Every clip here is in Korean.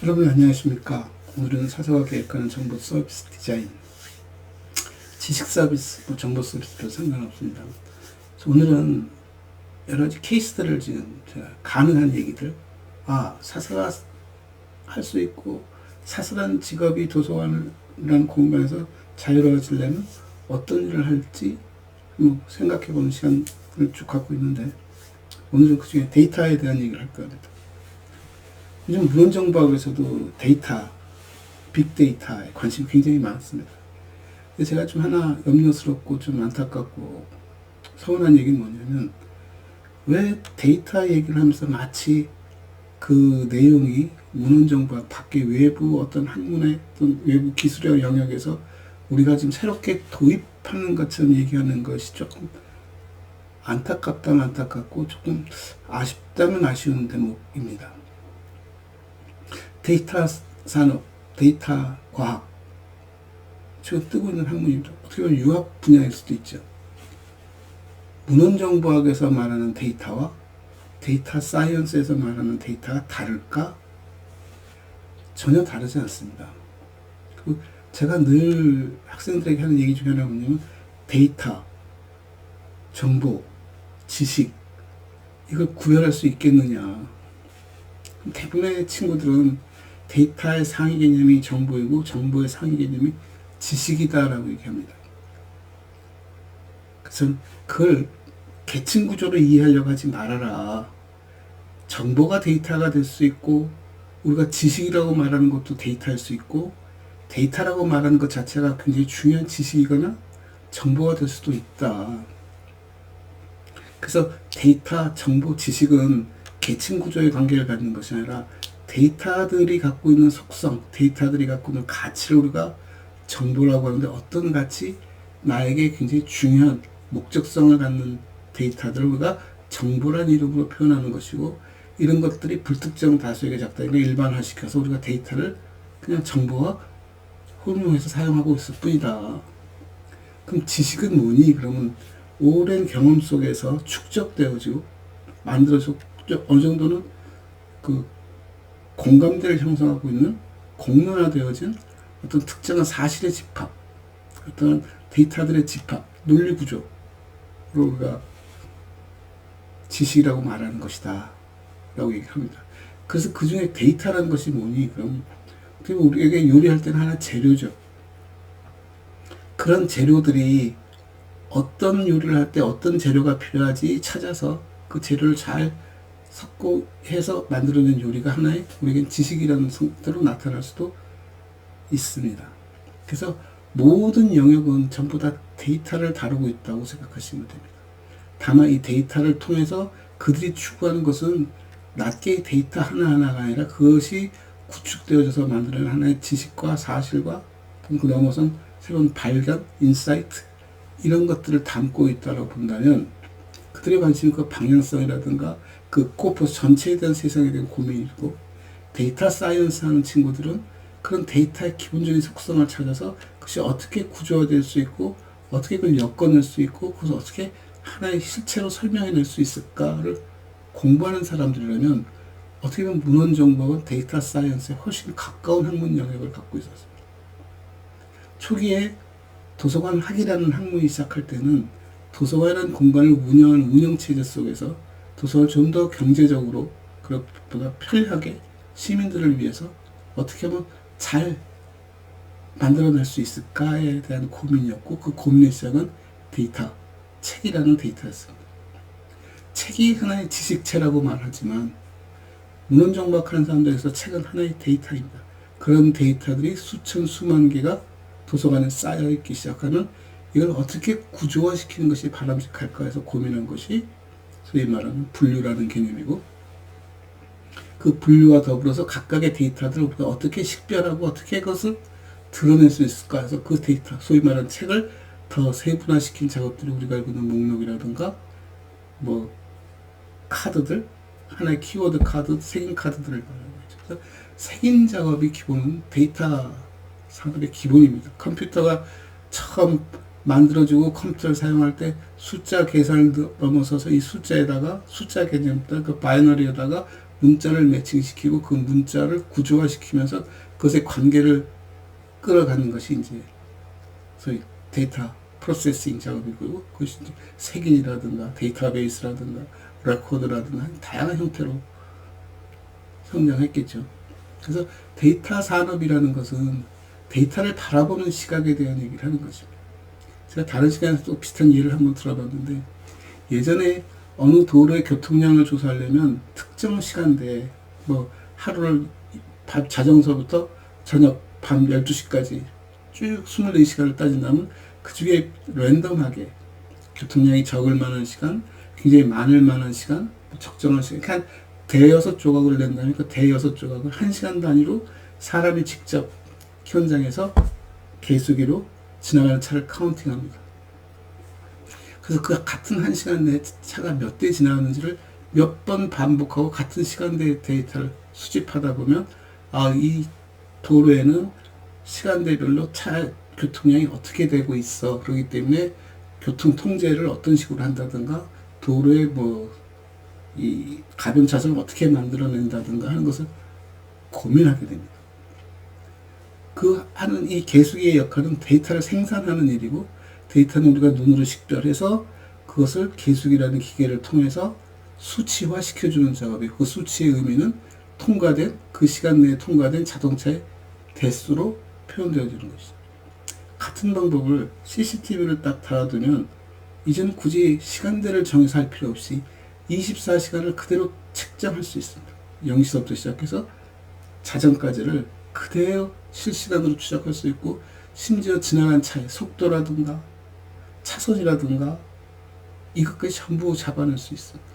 여러분 안녕하십니까 오늘은 사서가 계획하는 정보 서비스 디자인 지식 서비스 뭐 정보 서비스 별 상관없습니다 오늘은 여러 가지 케이스들을 지금 제가 가능한 얘기들 아 사서가 할 수 있고 사서란 직업이 도서관이라는 공간에서 자유로워지려면 어떤 일을 할지 뭐 생각해보는 시간을 쭉 갖고 있는데 오늘은 그 중에 데이터에 대한 얘기를 할 겁니다. 요즘 문헌정보학에서도 데이터, 빅데이터에 관심이 굉장히 많습니다. 제가 좀 하나 염려스럽고 좀 안타깝고 서운한 얘기는 뭐냐면 왜 데이터 얘기를 하면서 마치 그 내용이 문헌정보학 밖에 외부 어떤 학문의 어떤 외부 기술의 영역에서 우리가 지금 새롭게 도입하는 것처럼 얘기하는 것이 조금 안타깝다면 안타깝고 조금 아쉽다면 아쉬운 대목입니다. 데이터 산업, 데이터 과학 지금 뜨고 있는 학문입니다. 어떻게 보면 유학 분야일 수도 있죠. 문헌정보학에서 말하는 데이터와 데이터 사이언스에서 말하는 데이터가 다를까? 전혀 다르지 않습니다. 그 제가 늘 학생들에게 하는 얘기 중에 하나가 뭐냐면 데이터, 정보, 지식 이걸 구별할 수 있겠느냐. 대부분의 친구들은 데이터의 상위 개념이 정보이고 정보의 상위 개념이 지식이다라고 얘기합니다. 그래서 그걸 계층 구조로 이해하려고 하지 말아라. 정보가 데이터가 될 수 있고 우리가 지식이라고 말하는 것도 데이터일 수 있고 데이터라고 말하는 것 자체가 굉장히 중요한 지식이거나 정보가 될 수도 있다. 그래서 데이터, 정보, 지식은 계층 구조의 관계를 갖는 것이 아니라 데이터들이 갖고 있는 속성, 데이터들이 갖고 있는 가치를 우리가 정보라고 하는데 어떤 가치, 나에게 굉장히 중요한 목적성을 갖는 데이터들을 우리가 정보란 이름으로 표현하는 것이고 이런 것들이 불특정 다수에게 작다니까 일반화시켜서 우리가 데이터를 그냥 정보와 혼용해서 사용하고 있을 뿐이다. 그럼 지식은 뭐니? 그러면 오랜 경험 속에서 축적되어지고 만들어져 어느 정도는 그 공감대를 형성하고 있는 공론화되어진 어떤 특정한 사실의 집합, 어떤 데이터들의 집합, 논리 구조로 우리가 지식이라고 말하는 것이다. 라고 얘기합니다. 그래서 그 중에 데이터라는 것이 뭐니? 그럼 우리에게 요리할 때는 하나 재료죠. 그런 재료들이 어떤 요리를 할 때 어떤 재료가 필요하지 찾아서 그 재료를 잘 섞고 해서 만들어낸 요리가 하나의 우리에겐 지식이라는 성태로 나타날 수도 있습니다. 그래서 모든 영역은 전부 다 데이터를 다루고 있다고 생각하시면 됩니다. 다만 이 데이터를 통해서 그들이 추구하는 것은 낱개의 데이터 하나하나가 아니라 그것이 구축되어져서 만드는 하나의 지식과 사실과 그 넘어선 새로운 발견, 인사이트 이런 것들을 담고 있다고 본다면 그들의 관심은 그 방향성이라든가 그 코퍼스 전체에 대한 세상에 대한 고민이고 데이터 사이언스 하는 친구들은 그런 데이터의 기본적인 속성을 찾아서 그것이 어떻게 구조화될 수 있고 어떻게 그걸 엮어낼 수 있고 그것을 어떻게 하나의 실체로 설명해낼 수 있을까를 공부하는 사람들이라면 어떻게 보면 문헌정보학은 데이터 사이언스에 훨씬 가까운 학문 영역을 갖고 있었습니다. 초기에 도서관 학이라는 학문이 시작할 때는 도서관이라는 공간을 운영하는 운영체제 속에서 도서관을 좀더 경제적으로 그것보다 편리하게 시민들을 위해서 어떻게 하면 잘 만들어낼 수 있을까에 대한 고민이었고 그 고민의 시작은 데이터, 책이라는 데이터였습니다. 책이 하나의 지식체라고 말하지만 문헌정보학하는 사람들에서 책은 하나의 데이터입니다. 그런 데이터들이 수천 수만 개가 도서관에 쌓여 있기 시작하면 이걸 어떻게 구조화시키는 것이 바람직할까 해서 고민한 것이 소위 말하는 분류라는 개념이고 그 분류와 더불어서 각각의 데이터들을 우리가 어떻게 식별하고 어떻게 그것을 드러낼 수 있을까 해서 그 데이터, 소위 말하는 책을 더 세분화시킨 작업들이 우리가 알고 있는 목록이라든가 뭐 카드들 하나의 키워드 카드, 색인 카드들을 말하는 거죠. 그래서 색인 작업이 기본 데이터 산업의 기본입니다. 컴퓨터가 처음 만들어지고 컴퓨터를 사용할 때 숫자 계산을 넘어서서 이 숫자에다가 숫자 개념들 그 바이너리에다가 문자를 매칭시키고 그 문자를 구조화시키면서 그것의 관계를 끌어가는 것이 이제 소위 데이터 프로세싱 작업이고 그것이 이제 색인이라든가 데이터베이스라든가 레코드라든가 다양한 형태로 성장했겠죠. 그래서 데이터 산업이라는 것은 데이터를 바라보는 시각에 대한 얘기를 하는 것입니다. 제가 다른 시간에서 또 비슷한 예를 한번 들어봤는데 예전에 어느 도로의 교통량을 조사하려면 특정 시간대에 뭐 하루를 밤 자정서부터 저녁 밤 12시까지 쭉 24시간을 따진다면 그 중에 랜덤하게 교통량이 적을 만한 시간, 굉장히 많을 만한 시간, 적정한 시간, 그러니까 대여섯 조각을 낸다면 그 대여섯 조각을 한 시간 단위로 사람이 직접 현장에서 계수기로 지나가는 차를 카운팅합니다. 그래서 그 같은 한 시간 내에 차가 몇 대 지나가는지를 몇 번 반복하고 같은 시간대의 데이터를 수집하다 보면 아, 이 도로에는 시간대별로 차 교통량이 어떻게 되고 있어. 그렇기 때문에 교통 통제를 어떤 식으로 한다든가 도로에 뭐 이 가변 차선을 어떻게 만들어낸다든가 하는 것을 고민하게 됩니다. 그 하는 이 계수기의 역할은 데이터를 생산하는 일이고 데이터는 우리가 눈으로 식별해서 그것을 계수기라는 기계를 통해서 수치화 시켜주는 작업이고 그 수치의 의미는 통과된 그 시간 내에 통과된 자동차의 대수로 표현되어지는 것이죠. 같은 방법을 CCTV를 딱 달아두면 이제는 굳이 시간대를 정해서 할 필요 없이 24시간을 그대로 책정할 수 있습니다. 0시부터 시작해서 자정까지를 그대로 실시간으로 추적할 수 있고 심지어 지나간 차의 속도라든가 차선이라든가 이것까지 전부 잡아낼 수 있습니다.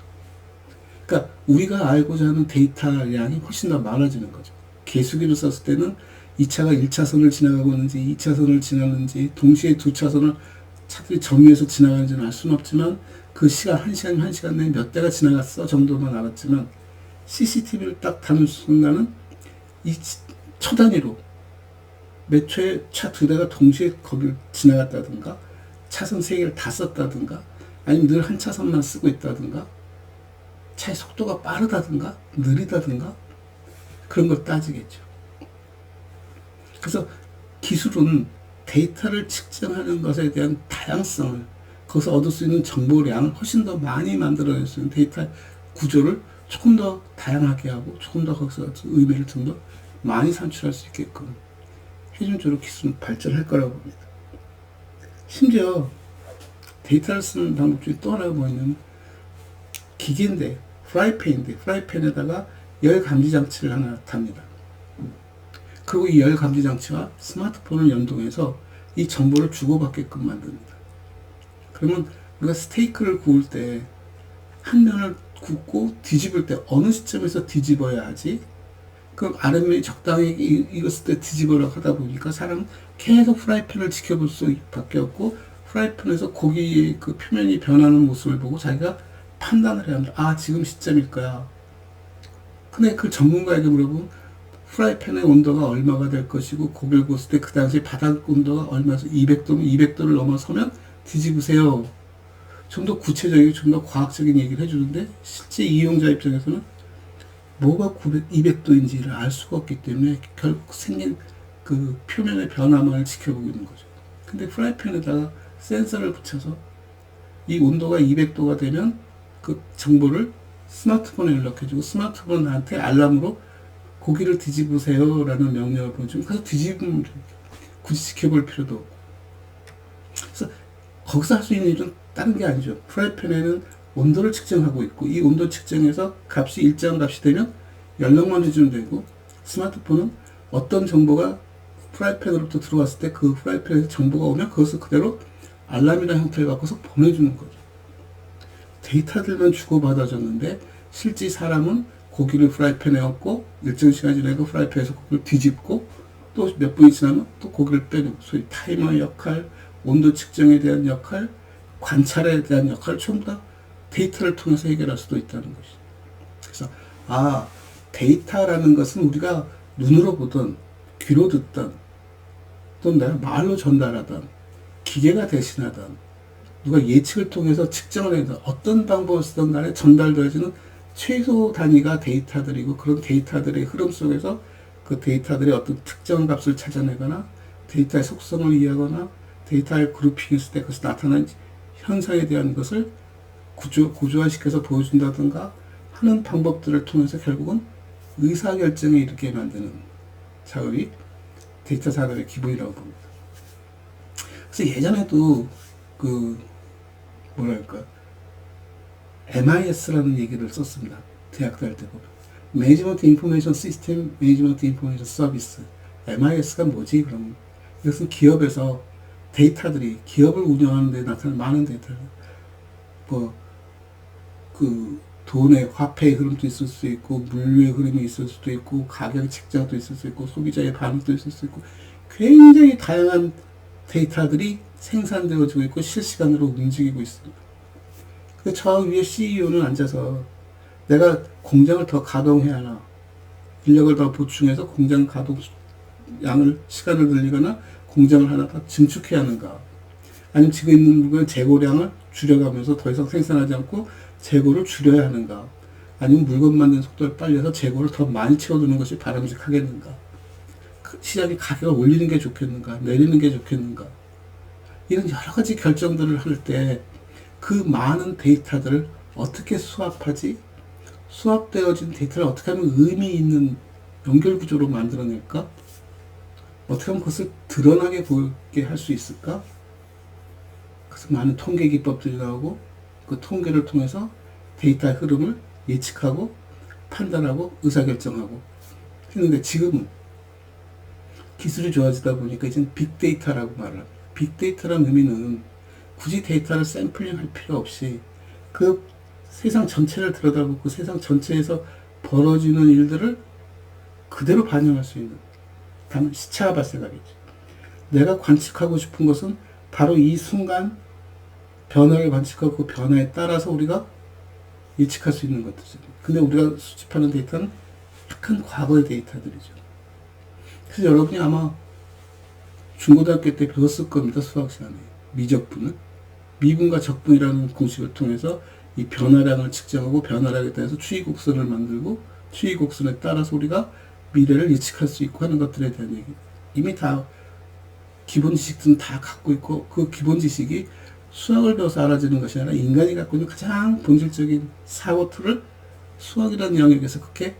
그러니까 우리가 알고자 하는 데이터 양이 훨씬 더 많아지는 거죠. 계수기를 썼을 때는 이 차가 1차선을 지나가고 있는지 2차선을 지나는지 동시에 두 차선을 차들이 정위해서 지나가는지는 알 수는 없지만 그 시간 한 시간 한 시간 내에 몇 대가 지나갔어 정도만 알았지만 CCTV를 딱 다는 순간은 이 초 단위로 몇 초에 차 두 대가 동시에 거기를 지나갔다든가 차선 세 개를 다 썼다든가 아니면 늘 한 차선만 쓰고 있다든가 차의 속도가 빠르다든가 느리다든가 그런 걸 따지겠죠. 그래서 기술은 데이터를 측정하는 것에 대한 다양성을 거기서 얻을 수 있는 정보량을 훨씬 더 많이 만들어낼 수 있는 데이터 구조를 조금 더 다양하게 하고 조금 더 거기서 의미를 좀 더 많이 산출할 수 있게끔 해준 쪽으로 기술은 발전할 거라고 봅니다. 심지어 데이터를 쓰는 방법 중에 또 하나가 뭐냐면 기계인데 프라이팬인데 프라이팬에다가 열 감지 장치를 하나 답니다. 그리고 이 열 감지 장치와 스마트폰을 연동해서 이 정보를 주고받게끔 만듭니다. 그러면 우리가 스테이크를 구울 때 한 면을 굽고 뒤집을 때 어느 시점에서 뒤집어야 하지? 그 아랫면이 적당히 익었을 때 뒤집으려 하다 보니까 사람은 계속 프라이팬을 지켜볼 수밖에 없고 프라이팬에서 고기의 그 표면이 변하는 모습을 보고 자기가 판단을 해야 합니다. 아, 지금 시점일 거야. 근데 그 전문가에게 물어보면 프라이팬의 온도가 얼마가 될 것이고 고기를 구웠을 때 그 당시 바닥 온도가 얼마에서 200도면 200도를 넘어서면 뒤집으세요. 좀 더 구체적이고 좀 더 과학적인 얘기를 해주는데 실제 이용자 입장에서는 뭐가 900, 200도인지를 알 수가 없기 때문에 결국 생긴 그 표면의 변화만을 지켜보고 있는 거죠. 근데 프라이팬에다가 센서를 붙여서 이 온도가 200도가 되면 그 정보를 스마트폰에 연락해주고 스마트폰 나한테 알람으로 고기를 뒤집으세요 라는 명령을 보내주면 그래서 뒤집으면 굳이 지켜볼 필요도 없고 그래서 거기서 할 수 있는 일은 다른 게 아니죠. 프라이팬에는 온도를 측정하고 있고 이 온도 측정에서 값이 일정 값이 되면 연락만 해주면 되고 스마트폰은 어떤 정보가 프라이팬으로부터 들어왔을 때 그 프라이팬에서 정보가 오면 그것을 그대로 알람이라는 형태를 바꿔서 보내주는 거죠. 데이터들만 주고받아줬는데 실제 사람은 고기를 프라이팬에 얹고 일정 시간 지나고 프라이팬에서 고기를 뒤집고 또 몇 분이 지나면 또 고기를 빼내고 소위 타이머의 역할, 온도 측정에 대한 역할, 관찰에 대한 역할 전부 다 데이터를 통해서 해결할 수도 있다는 것이죠. 그래서 아 데이터라는 것은 우리가 눈으로 보던 귀로 듣던 또는 내가 말로 전달하던 기계가 대신하던 누가 예측을 통해서 측정을 해서 어떤 방법을 쓰던 간에 전달되어지는 최소 단위가 데이터들이고 그런 데이터들의 흐름 속에서 그 데이터들의 어떤 특정 값을 찾아내거나 데이터의 속성을 이해하거나 데이터를 그룹핑했을 때 그것이 나타난 현상에 대한 것을 구조, 구조화시켜서 보여준다든가 하는 방법들을 통해서 결국은 의사결정에 이르게 만드는 작업이 데이터 산업의 기본이라고 봅니다. 그래서 예전에도 그 뭐랄까 MIS라는 얘기를 썼습니다. 대학 다닐 때 보면. 매니지먼트 인포메이션 시스템 매니지먼트 인포메이션 서비스 MIS가 뭐지 그럼 이것은 기업에서 데이터들이 기업을 운영하는 데 나타나는 많은 데이터들 뭐 그 돈의 화폐의 흐름도 있을 수 있고 물류의 흐름이 있을 수도 있고 가격 책정도 있을 수 있고 소비자의 반응도 있을 수 있고 굉장히 다양한 데이터들이 생산되어지고 있고 실시간으로 움직이고 있습니다. 저 위에 CEO는 앉아서 내가 공장을 더 가동해야 하나 인력을 더 보충해서 공장 가동 양을 시간을 늘리거나 공장을 하나 더 증축해야 하는가 아니면 지금 있는 물건 재고량을 줄여가면서 더 이상 생산하지 않고 재고를 줄여야 하는가? 아니면 물건 만드는 속도를 빨리 해서 재고를 더 많이 채워두는 것이 바람직하겠는가? 그 시장이 가격을 올리는 게 좋겠는가? 내리는 게 좋겠는가? 이런 여러 가지 결정들을 할 때 그 많은 데이터들을 어떻게 수합하지? 수합되어진 데이터를 어떻게 하면 의미 있는 연결 구조로 만들어낼까? 어떻게 하면 그것을 드러나게 보이게 할 수 있을까? 그래서 많은 통계 기법들이 나오고 그 통계를 통해서 데이터의 흐름을 예측하고 판단하고 의사결정하고 했는데 지금은 기술이 좋아지다 보니까 이제 빅데이터라고 말을 합니다. 빅데이터라는 의미는 굳이 데이터를 샘플링 할 필요 없이 그 세상 전체를 들여다보고 그 세상 전체에서 벌어지는 일들을 그대로 반영할 수 있는 다만 시차가 발생하겠죠. 내가 관측하고 싶은 것은 바로 이 순간 변화를 관측하고 그 변화에 따라서 우리가 예측할 수 있는 것들이죠. 근데 우리가 수집하는 데이터는 약간 과거의 데이터들이죠. 그래서 여러분이 아마 중고등학교 때 배웠을 겁니다. 수학 시간에. 미적분은. 미분과 적분이라는 공식을 통해서 이 변화량을 측정하고 변화량에 따라서 추이곡선을 만들고 추이곡선에 따라서 우리가 미래를 예측할 수 있고 하는 것들에 대한 얘기. 이미 다 기본 지식들은 다 갖고 있고 그 기본 지식이 수학을 배워서 알아지는 것이 아니라 인간이 갖고 있는 가장 본질적인 사고 틀을 수학이라는 영역에서 그렇게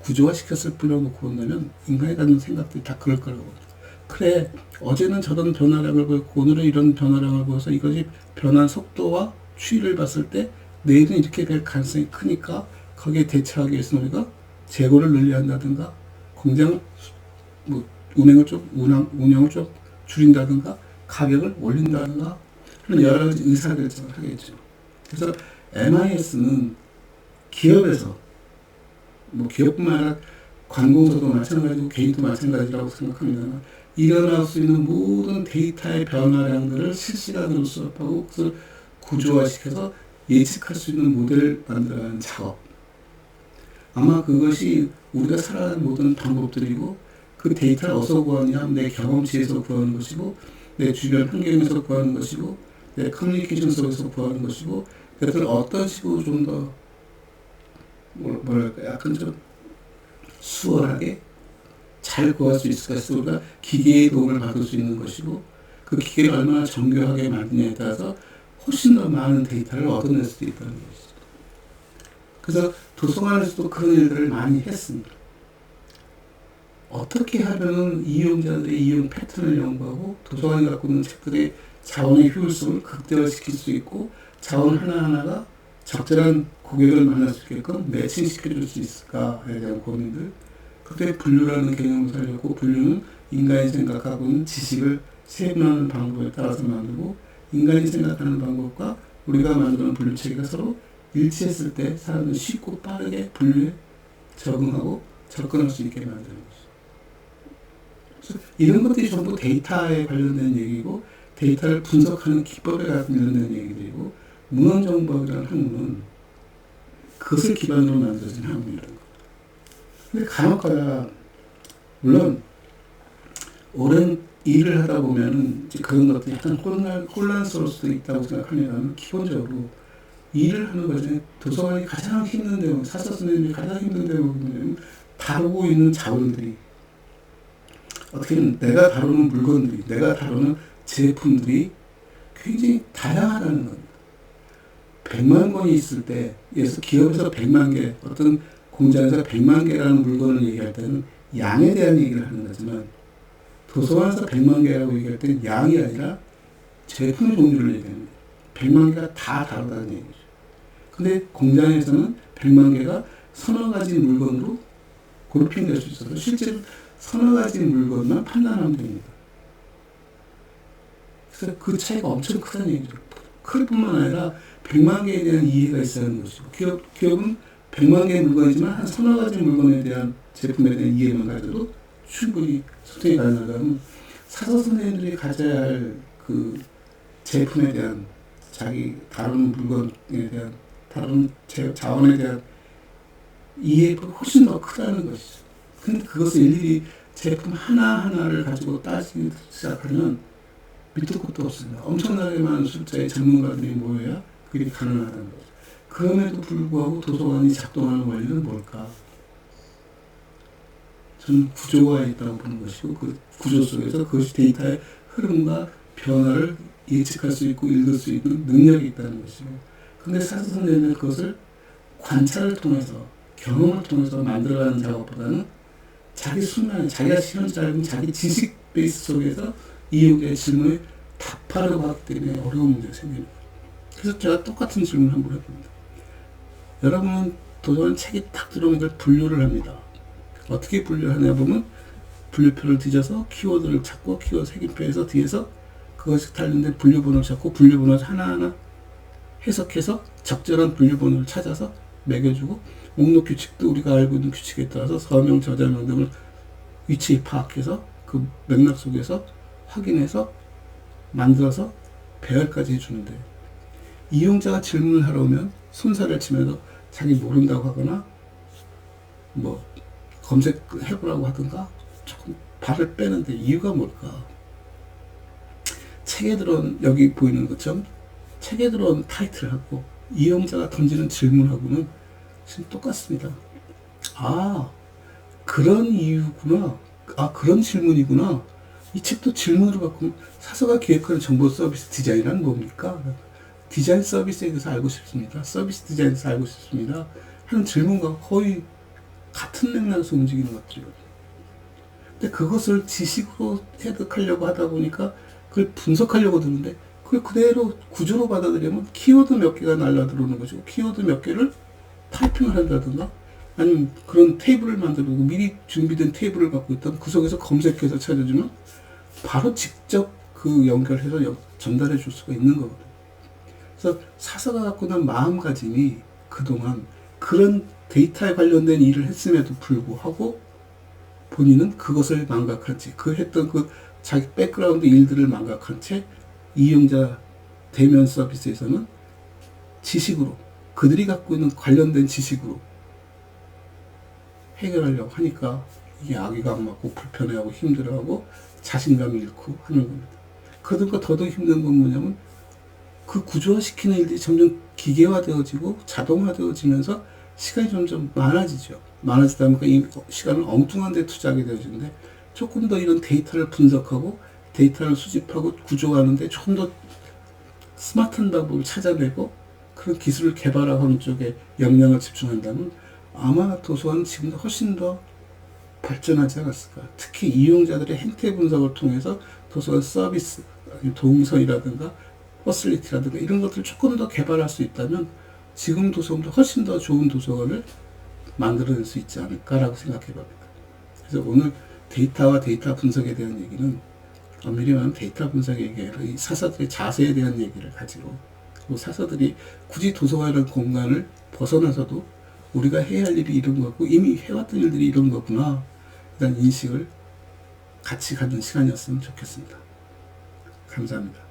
구조화시켰을 뿐이라고 본다면 인간이 갖는 생각들이 다 그럴 거라고. 그래 어제는 저런 변화량을 보였고 오늘은 이런 변화량을 보여서 이것이 변한 속도와 추이를 봤을 때 내일은 이렇게 될 가능성이 크니까 거기에 대처하기 위해서 우리가 재고를 늘려야 한다든가 공장 뭐 운행을 좀 운항, 운영을 좀 줄인다든가 가격을 올린다든가 그런 여러 가지 의사결정을 하겠죠. 그래서 MIS는 기업에서 뭐 기업뿐만 아니라 관공서도 마찬가지고 개인도 마찬가지라고 생각합니다. 일어날 수 있는 모든 데이터의 변화량들을 실시간으로 수업하고 그것을 구조화시켜서 예측할 수 있는 모델을 만들어가는 작업. 아마 그것이 우리가 살아가는 모든 방법들이고 그 데이터를 어디서 구하느냐 내 경험치에서 구하는 것이고 내 주변 환경에서 구하는 것이고 내 커뮤니케이션 속에서 구하는 것이고 그것을 어떤 식으로 좀 더 뭐랄까 약간 좀 수월하게 잘 구할 수 있을까 해서 우리가 기계의 도움을 받을 수 있는 것이고 그 기계를 얼마나 정교하게 만드냐에 따라서 훨씬 더 많은 데이터를 얻어낼 수 있다는 것이죠. 그래서 도서관에서도 그런 일들을 많이 했습니다. 어떻게 하면은 이용자들의 이용 패턴을 연구하고 도서관이 갖고 있는 책들의 자원의 효율성을 극대화시킬 수 있고 자원 하나하나가 적절한 고객을 만날 수 있게끔 매칭시켜줄 수 있을까에 대한 고민들 그때 분류라는 개념을 살렸고 분류는 인간이 생각하고 있는 지식을 세분하는 방법에 따라서 만들고 인간이 생각하는 방법과 우리가 만드는 분류 체계가 서로 일치했을 때 사람들이 쉽고 빠르게 분류에 적응하고 접근할 수 있게 만드는 거죠. 이런 것들이 전부 데이터에 관련된 얘기고 데이터를 분석하는 기법에 관련된 얘기들이고 문헌정보학이라는 학문은 그것을 기반으로 만들어진 학문이라는 거. 근데 간혹가다 물론 오랜 일을 하다 보면은 그런 것들이 약간 혼란, 혼란스러울 수도 있다고 생각합니다만 기본적으로 일을 하는 과정에 도서관이 가장 힘든 대목, 사서 선생님이 가장 힘든 대목은 다루고 있는 자원들이 어떻게 보면 내가 다루는 물건들이, 내가 다루는 제품들이 굉장히 다양하다는 겁니다. 100만 건이 있을 때, 예서 기업에서 100만 개, 어떤 공장에서 100만 개라는 물건을 얘기할 때는 양에 대한 얘기를 하는 거지만 도서관에서 100만 개라고 얘기할 때는 양이 아니라 제품 종류를 얘기합니다. 100만 개가 다 다르다는 얘기죠. 근데 공장에서는 100만 개가 서너 가지 물건으로 그룹핑될 수 있어서 실제로 서너 가지 물건만 판단하면 됩니다. 그래서 그 차이가 엄청 크다는 얘기죠. 클 뿐만 아니라 100만 개에 대한 이해가 있어야 하는 것이고 기업, 기업은 100만 개의 물건이지만 한 서너 가지 물건에 대한 제품에 대한 이해만 가져도 충분히 소통이 가능하다면 사서 선생님들이 가져야 할 그 제품에 대한 자기 다루는 물건에 대한 제 자원에 대한 이해가 훨씬 더 크다는 것이죠. 근데 그것을 일일이 제품 하나하나를 가지고 따지기 시작하면 밑도 끝도 없습니다. 엄청나게 많은 숫자의 전문가들이 모여야 그게 가능하다는 거죠. 그럼에도 불구하고 도서관이 작동하는 원리는 뭘까? 저는 구조가 있다고 보는 것이고 그 구조 속에서 그것이 데이터의 흐름과 변화를 예측할 수 있고 읽을 수 있는 능력이 있다는 것이고 근데 사서 선생님은 그것을 관찰을 통해서 경험을 통해서 만들어가는 작업보다는 자기 순간 자기가 시간 짧은 자기 지식 베이스 속에서 이용자의 질문에 답하려고 하기 때문에 어려운 문제가 생깁니다. 그래서 제가 똑같은 질문을 한번 해봅니다. 여러분은 도서관 책이 딱 들어오는 걸 분류를 합니다. 어떻게 분류하냐 보면 분류표를 뒤져서 키워드를 찾고 키워드 색인표에서 뒤에서 그것이 관련된 분류번호를 찾고 분류번호를 하나하나 해석해서 적절한 분류번호를 찾아서 매겨주고 목록 규칙도 우리가 알고 있는 규칙에 따라서 서명, 저자명 등을 위치 파악해서 그 맥락 속에서 확인해서 만들어서 배열까지 해주는데 이용자가 질문을 하러 오면 순서를 치면서 자기 모른다고 하거나 뭐 검색해보라고 하든가 조금 발을 빼는데 이유가 뭘까? 책에 들어온 여기 보이는 것처럼 책에 들어온 타이틀하고 이용자가 던지는 질문하고는 지금 똑같습니다. 아 그런 이유구나. 아 그런 질문이구나. 이 책도 질문으로 바꾸면 사서가 기획하는 정보 서비스 디자인은 뭡니까? 디자인 서비스에 대해서 알고 싶습니다. 서비스 디자인에 대해서 알고 싶습니다. 하는 질문과 거의 같은 맥락에서 움직이는 것들이거든요. 근데 그것을 지식으로 해석하려고 하다 보니까 그걸 분석하려고 드는데 그걸 그대로 구조로 받아들이면 키워드 몇 개가 날라 들어오는 것이고 키워드 몇 개를 타이핑을 한다든가 아니면 그런 테이블을 만들고 미리 준비된 테이블을 갖고 있다면 그 속에서 검색해서 찾아주면 바로 직접 그 연결해서 연- 전달해 줄 수가 있는 거거든요. 그래서 사서가 갖고 있는 마음가짐이 그동안 그런 데이터에 관련된 일을 했음에도 불구하고 본인은 그것을 망각한 채, 그 했던 그 자기 백그라운드 일들을 망각한 채 이용자 대면 서비스에서는 지식으로 그들이 갖고 있는 관련된 지식으로 해결하려고 하니까 이게 악의감 맞고 불편해하고 힘들어하고 자신감 잃고 하는 겁니다. 그들과 더더욱 힘든 건 뭐냐면 그 구조화시키는 일들이 점점 기계화되어지고 자동화되어지면서 시간이 점점 많아지죠. 많아지다 보니까 이 시간을 엉뚱한 데 투자하게 되어지는데 조금 더 이런 데이터를 분석하고 데이터를 수집하고 구조하는데 조금 더 스마트한 방법을 찾아내고 그런 기술을 개발하는 쪽에 역량을 집중한다면 아마 도서관은 지금도 훨씬 더 발전하지 않았을까. 특히 이용자들의 행태 분석을 통해서 도서관 서비스, 동선이라든가 퍼슬리티라든가 이런 것들을 조금 더 개발할 수 있다면 지금 도서관도 훨씬 더 좋은 도서관을 만들어낼 수 있지 않을까라고 생각해 봅니다. 그래서 오늘 데이터와 데이터 분석에 대한 얘기는 엄밀히 말하면 데이터 분석의 얘기 아니라 이 사서들의 자세에 대한 얘기를 가지고 그리고 사서들이 굳이 도서관이라는 공간을 벗어나서도 우리가 해야 할 일이 이런 거고 이미 해왔던 일들이 이런 거구나 이런 인식을 같이 갖는 시간이었으면 좋겠습니다. 감사합니다.